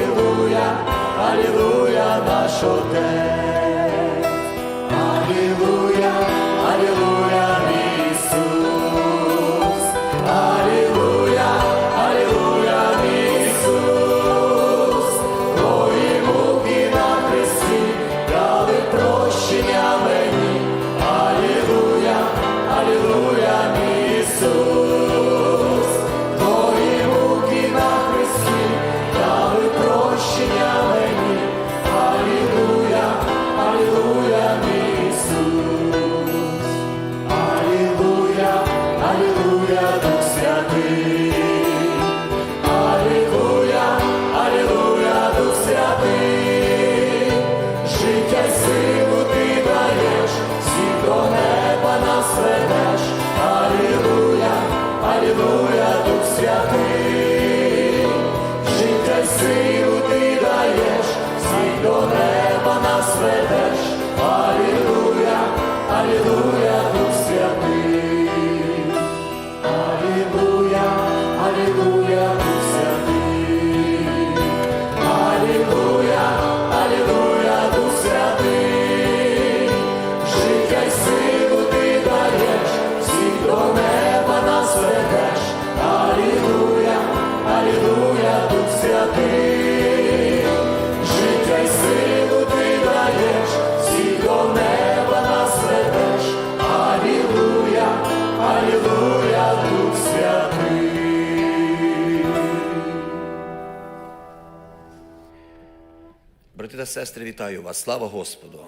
Аллилуйя, Аллилуйя наш отец. нас Аллилуйя, Аллилуйя, Дух Святий. Брати та сестри, вітаю вас! Слава Господу!